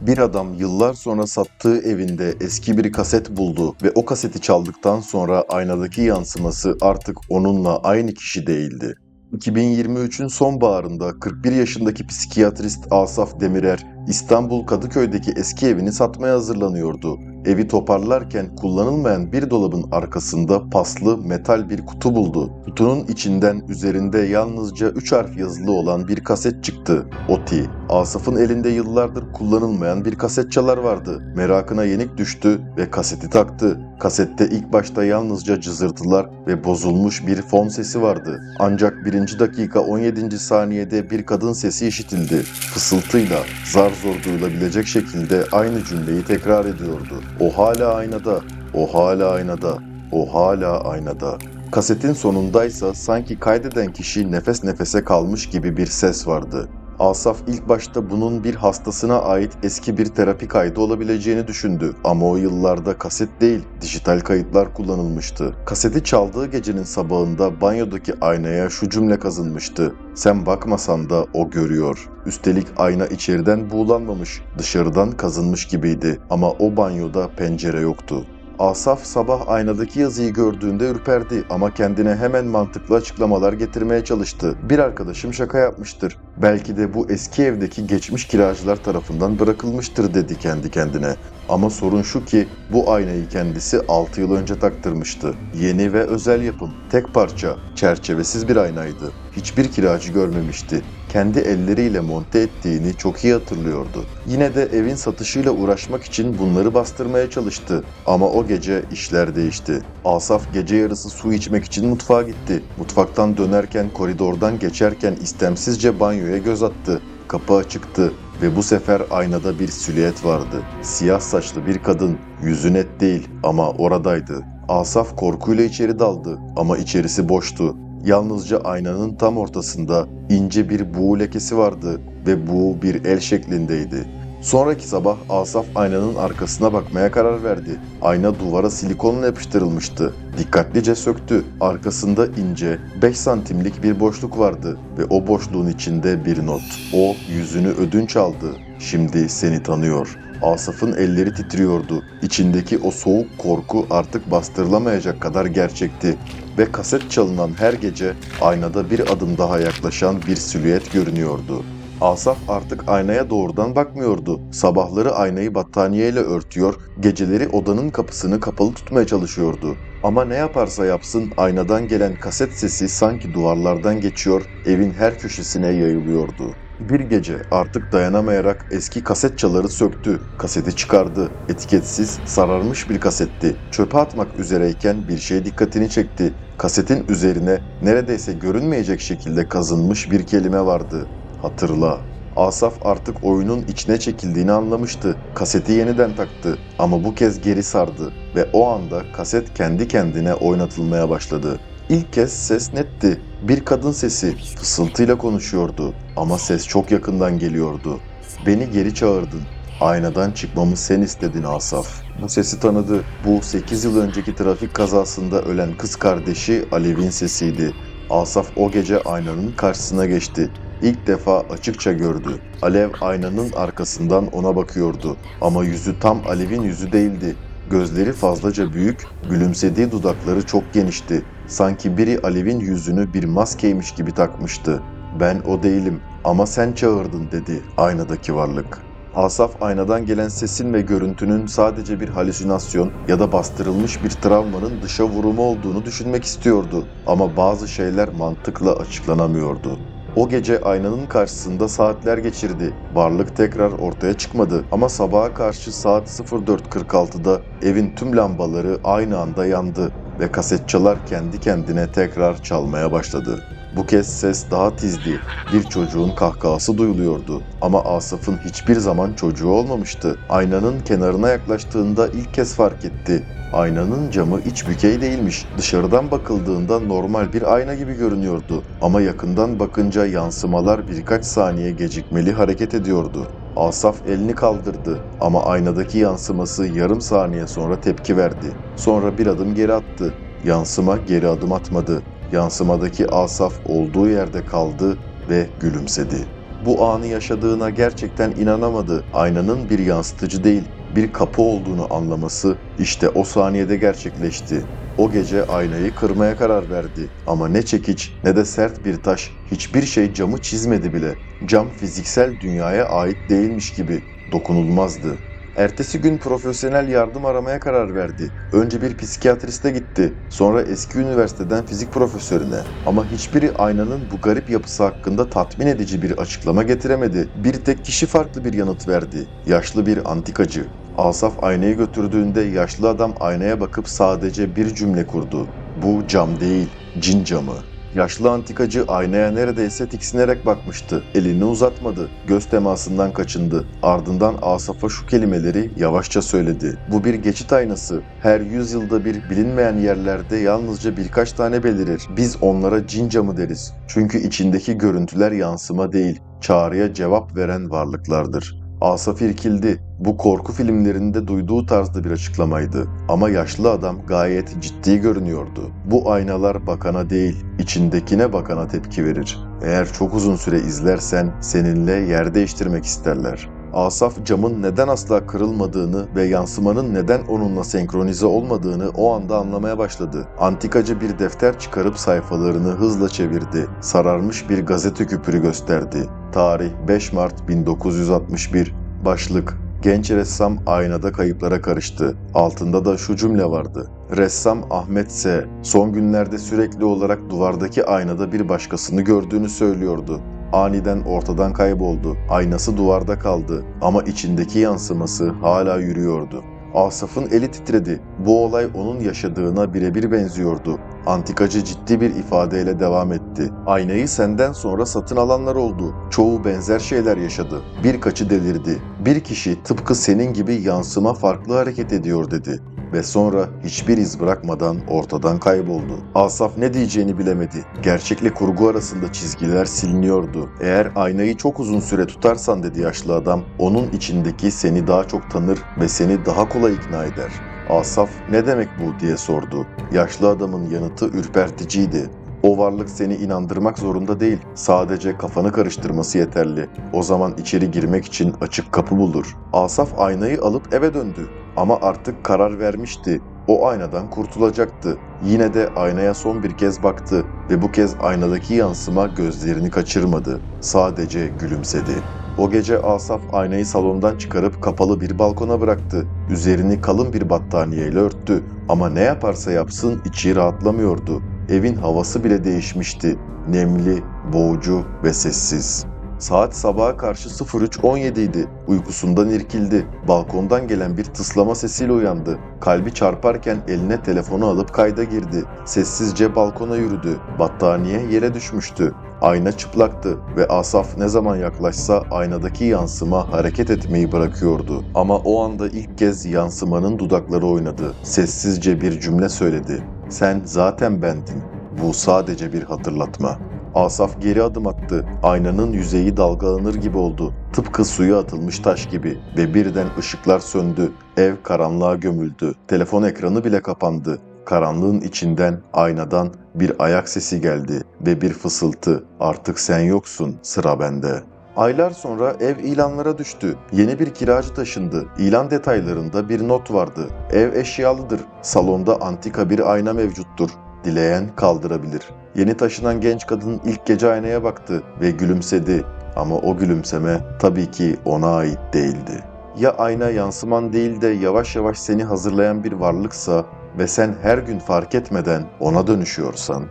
Bir adam yıllar sonra sattığı evinde eski bir kaset buldu ve o kaseti çaldıktan sonra aynadaki yansıması artık onunla aynı kişi değildi. 2023'ün sonbaharında 41 yaşındaki psikiyatrist Asaf Demirer, İstanbul Kadıköy'deki eski evini satmaya hazırlanıyordu. Evi toparlarken kullanılmayan bir dolabın arkasında paslı metal bir kutu buldu. Kutunun içinden üzerinde yalnızca 3 harf yazılı olan bir kaset çıktı. Oti. Asaf'ın elinde yıllardır kullanılmayan bir kaset çalar vardı. Merakına yenik düştü ve kaseti taktı. Kasette ilk başta yalnızca cızırtılar ve bozulmuş bir fon sesi vardı. Ancak 1. dakika 17. saniyede bir kadın sesi işitildi. Fısıltıyla, zar zor duyulabilecek şekilde aynı cümleyi tekrar ediyordu. O hala aynada, o hala aynada, o hala aynada. Kasetin sonundaysa sanki kaydeden kişi nefes nefese kalmış gibi bir ses vardı. Asaf ilk başta bunun bir hastasına ait eski bir terapi kaydı olabileceğini düşündü ama o yıllarda kaset değil, dijital kayıtlar kullanılmıştı. Kaseti çaldığı gecenin sabahında banyodaki aynaya şu cümle kazınmıştı. Sen bakmasan da o görüyor. Üstelik ayna içeriden buğulanmamış, dışarıdan kazınmış gibiydi ama o banyoda pencere yoktu. Asaf sabah aynadaki yazıyı gördüğünde ürperdi ama kendine hemen mantıklı açıklamalar getirmeye çalıştı. Bir arkadaşım şaka yapmıştır. Belki de bu eski evdeki geçmiş kiracılar tarafından bırakılmıştır dedi kendi kendine. Ama sorun şu ki bu aynayı kendisi 6 yıl önce taktırmıştı. Yeni ve özel yapım, tek parça, çerçevesiz bir aynaydı. Hiçbir kiracı görmemişti. Kendi elleriyle monte ettiğini çok iyi hatırlıyordu. Yine de evin satışıyla uğraşmak için bunları bastırmaya çalıştı. Ama o gece işler değişti. Asaf gece yarısı su içmek için mutfağa gitti. Mutfaktan dönerken koridordan geçerken istemsizce banyoya göz attı. Kapı açıktı ve bu sefer aynada bir silüet vardı. Siyah saçlı bir kadın, yüzü net değil ama oradaydı. Asaf korkuyla içeri daldı ama içerisi boştu. Yalnızca aynanın tam ortasında ince bir buğu lekesi vardı ve buğu bir el şeklindeydi. Sonraki sabah Asaf aynanın arkasına bakmaya karar verdi. Ayna duvara silikonla yapıştırılmıştı. Dikkatlice söktü. Arkasında ince, 5 santimlik bir boşluk vardı ve o boşluğun içinde bir not. O yüzünü ödünç aldı. Şimdi seni tanıyor. Asaf'ın elleri titriyordu. İçindeki o soğuk korku artık bastırılamayacak kadar gerçekti ve kaset çalınan her gece aynada bir adım daha yaklaşan bir silüet görünüyordu. Asaf artık aynaya doğrudan bakmıyordu. Sabahları aynayı battaniyeyle örtüyor, geceleri odanın kapısını kapalı tutmaya çalışıyordu. Ama ne yaparsa yapsın aynadan gelen kaset sesi sanki duvarlardan geçiyor, evin her köşesine yayılıyordu. Bir gece artık dayanamayarak eski kaset çaları söktü. Kaseti çıkardı. Etiketsiz, sararmış bir kasetti. Çöpe atmak üzereyken bir şey dikkatini çekti. Kasetin üzerine neredeyse görünmeyecek şekilde kazınmış bir kelime vardı. Hatırla. Asaf artık oyunun içine çekildiğini anlamıştı. Kaseti yeniden taktı ama bu kez geri sardı ve o anda kaset kendi kendine oynatılmaya başladı. İlk kez ses netti. Bir kadın sesi fısıltıyla konuşuyordu ama ses çok yakından geliyordu. Beni geri çağırdın. Aynadan çıkmamı sen istedin Asaf. Bu sesi tanıdı. Bu 8 yıl önceki trafik kazasında ölen kız kardeşi Alev'in sesiydi. Asaf o gece aynanın karşısına geçti. İlk defa açıkça gördü. Alev aynanın arkasından ona bakıyordu. Ama yüzü tam Alev'in yüzü değildi. Gözleri fazlaca büyük, gülümsediği dudakları çok genişti. Sanki biri Alev'in yüzünü bir maskeymiş gibi takmıştı. Ben o değilim ama sen çağırdın dedi aynadaki varlık. Asaf aynadan gelen sesin ve görüntünün sadece bir halüsinasyon ya da bastırılmış bir travmanın dışa vurumu olduğunu düşünmek istiyordu. Ama bazı şeyler mantıkla açıklanamıyordu. O gece aynanın karşısında saatler geçirdi. Varlık tekrar ortaya çıkmadı ama sabaha karşı saat 04.46'da evin tüm lambaları aynı anda yandı ve kasetçalar kendi kendine tekrar çalmaya başladı. Bu kez ses daha tizdi. Bir çocuğun kahkahası duyuluyordu. Ama Asaf'ın hiçbir zaman çocuğu olmamıştı. Aynanın kenarına yaklaştığında ilk kez fark etti. Aynanın camı iç bükey değilmiş. Dışarıdan bakıldığında normal bir ayna gibi görünüyordu. Ama yakından bakınca yansımalar birkaç saniye gecikmeli hareket ediyordu. Asaf elini kaldırdı ama aynadaki yansıması yarım saniye sonra tepki verdi. Sonra bir adım geri attı. Yansıma geri adım atmadı. Yansımadaki Asaf olduğu yerde kaldı ve gülümsedi. Bu anı yaşadığına gerçekten inanamadı. Aynanın bir yansıtıcı değil, bir kapı olduğunu anlaması işte o saniyede gerçekleşti. O gece aynayı kırmaya karar verdi. Ama ne çekiç ne de sert bir taş, hiçbir şey camı çizmedi bile. Cam fiziksel dünyaya ait değilmiş gibi dokunulmazdı. Ertesi gün profesyonel yardım aramaya karar verdi. Önce bir psikiyatriste gitti, sonra eski üniversiteden fizik profesörüne. Ama hiçbiri aynanın bu garip yapısı hakkında tatmin edici bir açıklama getiremedi. Bir tek kişi farklı bir yanıt verdi. Yaşlı bir antikacı. Asaf aynayı götürdüğünde yaşlı adam aynaya bakıp sadece bir cümle kurdu. Bu cam değil, cin camı. Yaşlı antikacı aynaya neredeyse tiksinerek bakmıştı. Elini uzatmadı. Göz temasından kaçındı. Ardından Asaf'a şu kelimeleri yavaşça söyledi. Bu bir geçit aynası. Her yüzyılda bir bilinmeyen yerlerde yalnızca birkaç tane belirir. Biz onlara cin camı deriz. Çünkü içindeki görüntüler yansıma değil, çağrıya cevap veren varlıklardır. Asaf irkildi. Bu korku filmlerinde duyduğu tarzda bir açıklamaydı. Ama yaşlı adam gayet ciddi görünüyordu. Bu aynalar bakana değil, içindekine bakana tepki verir. Eğer çok uzun süre izlersen seninle yer değiştirmek isterler. Asaf camın neden asla kırılmadığını ve yansımanın neden onunla senkronize olmadığını o anda anlamaya başladı. Antikacı bir defter çıkarıp sayfalarını hızla çevirdi. Sararmış bir gazete küpürü gösterdi. Tarih 5 Mart 1961. Başlık Genç ressam aynada kayıplara karıştı. Altında da şu cümle vardı. Ressam Ahmet S. son günlerde sürekli olarak duvardaki aynada bir başkasını gördüğünü söylüyordu. Aniden ortadan kayboldu. Aynası duvarda kaldı ama içindeki yansıması hala yürüyordu. Asaf'ın eli titredi. Bu olay onun yaşadığına birebir benziyordu. Antikacı ciddi bir ifadeyle devam etti. Aynayı senden sonra satın alanlar oldu. Çoğu benzer şeyler yaşadı. Birkaçı delirdi. Bir kişi tıpkı senin gibi yansıma farklı hareket ediyor dedi ve sonra hiçbir iz bırakmadan ortadan kayboldu. Asaf ne diyeceğini bilemedi. Gerçekle kurgu arasında çizgiler siliniyordu. Eğer aynayı çok uzun süre tutarsan dedi yaşlı adam, onun içindeki seni daha çok tanır ve seni daha kolay ikna eder. Asaf ne demek bu diye sordu. Yaşlı adamın yanıtı ürperticiydi. O varlık seni inandırmak zorunda değil. Sadece kafanı karıştırması yeterli. O zaman içeri girmek için açık kapı bulur. Asaf aynayı alıp eve döndü. Ama artık karar vermişti. O aynadan kurtulacaktı. Yine de aynaya son bir kez baktı ve bu kez aynadaki yansıma gözlerini kaçırmadı. Sadece gülümsedi. O gece Asaf aynayı salondan çıkarıp kapalı bir balkona bıraktı. Üzerini kalın bir battaniyeyle örttü ama ne yaparsa yapsın içi rahatlamıyordu. Evin havası bile değişmişti. Nemli, boğucu ve sessiz. Saat sabaha karşı 03.17 idi. Uykusundan irkildi. Balkondan gelen bir tıslama sesiyle uyandı. Kalbi çarparken eline telefonu alıp kayda girdi. Sessizce balkona yürüdü. Battaniye yere düşmüştü. Ayna çıplaktı ve Asaf ne zaman yaklaşsa aynadaki yansıma hareket etmeyi bırakıyordu. Ama o anda ilk kez yansımanın dudakları oynadı. Sessizce bir cümle söyledi. Sen zaten bendin. Bu sadece bir hatırlatma. Asaf geri adım attı. Aynanın yüzeyi dalgalanır gibi oldu. Tıpkı suya atılmış taş gibi ve birden ışıklar söndü. Ev karanlığa gömüldü. Telefon ekranı bile kapandı. Karanlığın içinden, aynadan bir ayak sesi geldi ve bir fısıltı. Artık sen yoksun, sıra bende. Aylar sonra ev ilanlara düştü. Yeni bir kiracı taşındı. İlan detaylarında bir not vardı. Ev eşyalıdır. Salonda antika bir ayna mevcuttur. Dileyen kaldırabilir. Yeni taşınan genç kadın ilk gece aynaya baktı ve gülümsedi. Ama o gülümseme tabii ki ona ait değildi. Ya ayna yansıman değil de yavaş yavaş seni hazırlayan bir varlıksa ve sen her gün fark etmeden ona dönüşüyorsan